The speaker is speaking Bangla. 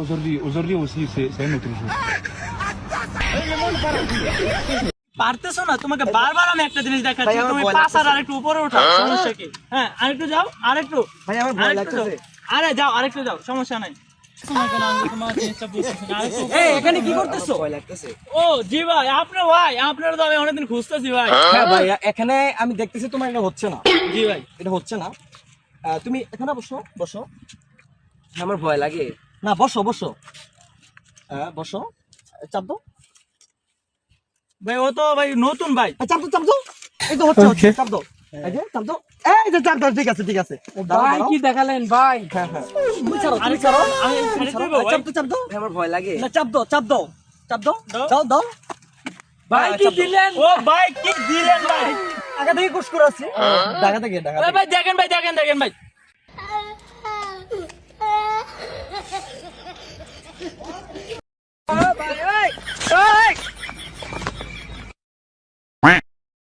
Aujourd'hui, aujourd'hui aussi, c'est c'est jour. পারতেছো না? তোমাকে বারবার আমি একটা জিনিস দেখাচ্ছি তুমি পাঁচ আর আরেকটু উপরে ওঠা সমস্যা কি? হ্যাঁ আরেকটু যাও আরেকটু। ভাই আমার ভয় লাগতেছে। আরে যাও আরেকটু যাও সমস্যা নাই। এখানে কি করতেছো? ও জি ভাই আপনার ভাই আপনার তো আমি অনেকদিন খুঁজতেছি ভাই। হ্যাঁ ভাই এখানে আমি দেখতেছি তোমার এটা হচ্ছে না। জি ভাই। এটা হচ্ছে না। তুমি এখানে বসো বসো। আমার ভয় লাগে। না বসো বসো। হ্যাঁ বসো। চাপ দাও। ভাই ও তো ভাই নতুন ভাই। চাপ দাও চাপ দাও। এই তো হচ্ছে হচ্ছে চাপ দাও। এই যে চাপ দাও। এই যে চাপ দাও ঠিক আছে ঠিক আছে। ভাই কি দেখালেন ভাই? হ্যাঁ হ্যাঁ। তুমি ছাড়ো তুমি আরেকটু ছাড়ো। আমি তুমি আরেকটু ছাড়ো। দেবো, আহ, ভাই। চাপ দাও চাপ দাও। আমার ভয় লাগে। না চাপ দাও চাপ দাও। চাপ দাও দাও। দাও দাও। ভাই কি দিলেন? ও ভাই কি দিলেন ভাই? আগে থেকে কুশকুর করে ঢাকা থেকে ঢাকা ভাই দেখেন ভাই দেখেন দেখেন ভাই।